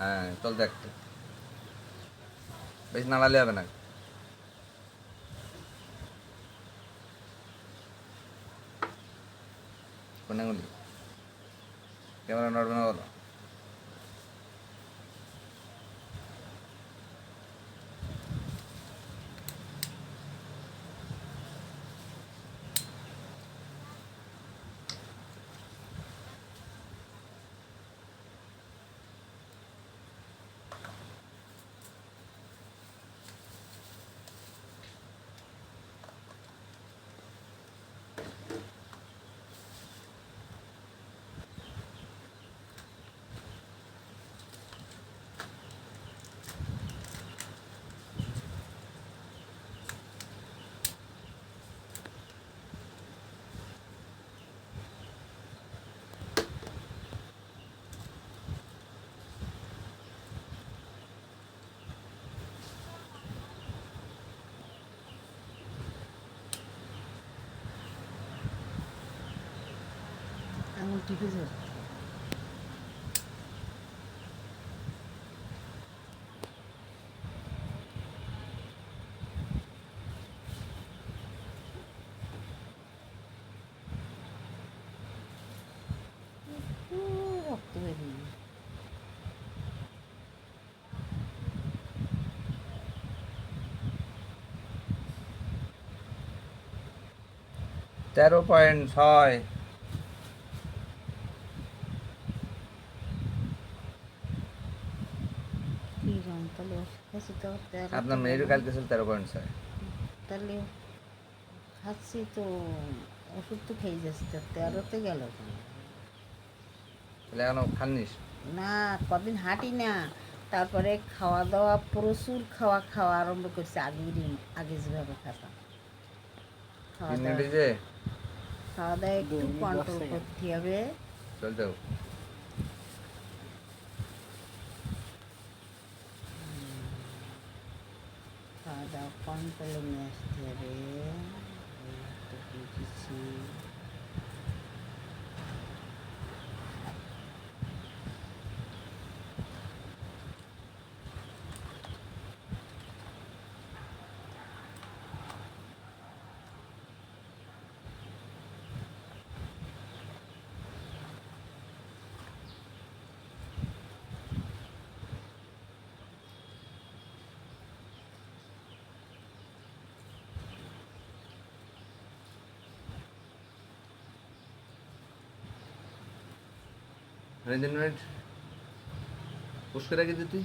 হ্যাঁ চল দেখ বেশ নাড়ালে হবে না। কোন আঙুলি ক্যামেরা নড়বে না বলো। আঙুল টিপে বেরিয়ে তেরো পয়েন্ট ছয় কি রং তাহলে ওষুধ খাচ্ছি তো তেরো আপনার মেয়েরও কালকে ছিল তেরো পয়েন্ট ছয়। তাহলে খাচ্ছি তো ওষুধ তো খেয়ে যাচ্ছি তো তেরোতে গেল তাহলে এখনও খাননিস? না কদিন হাঁটি না। তারপরে খাওয়া দাওয়া প্রচুর খাওয়া খাওয়া আরম্ভ করছে আগে আগে যেভাবে খেতাম। খাওয়া দাওয়া খাওয়া দাওয়া একটু কন্ট্রোল করতে হবে। চলতে হবে। খাওয়া দাওয়া কন্ট্রোলে নিয়ে আসতে হবে এই তিন মিনিট পুষ্কে রেখে দিতি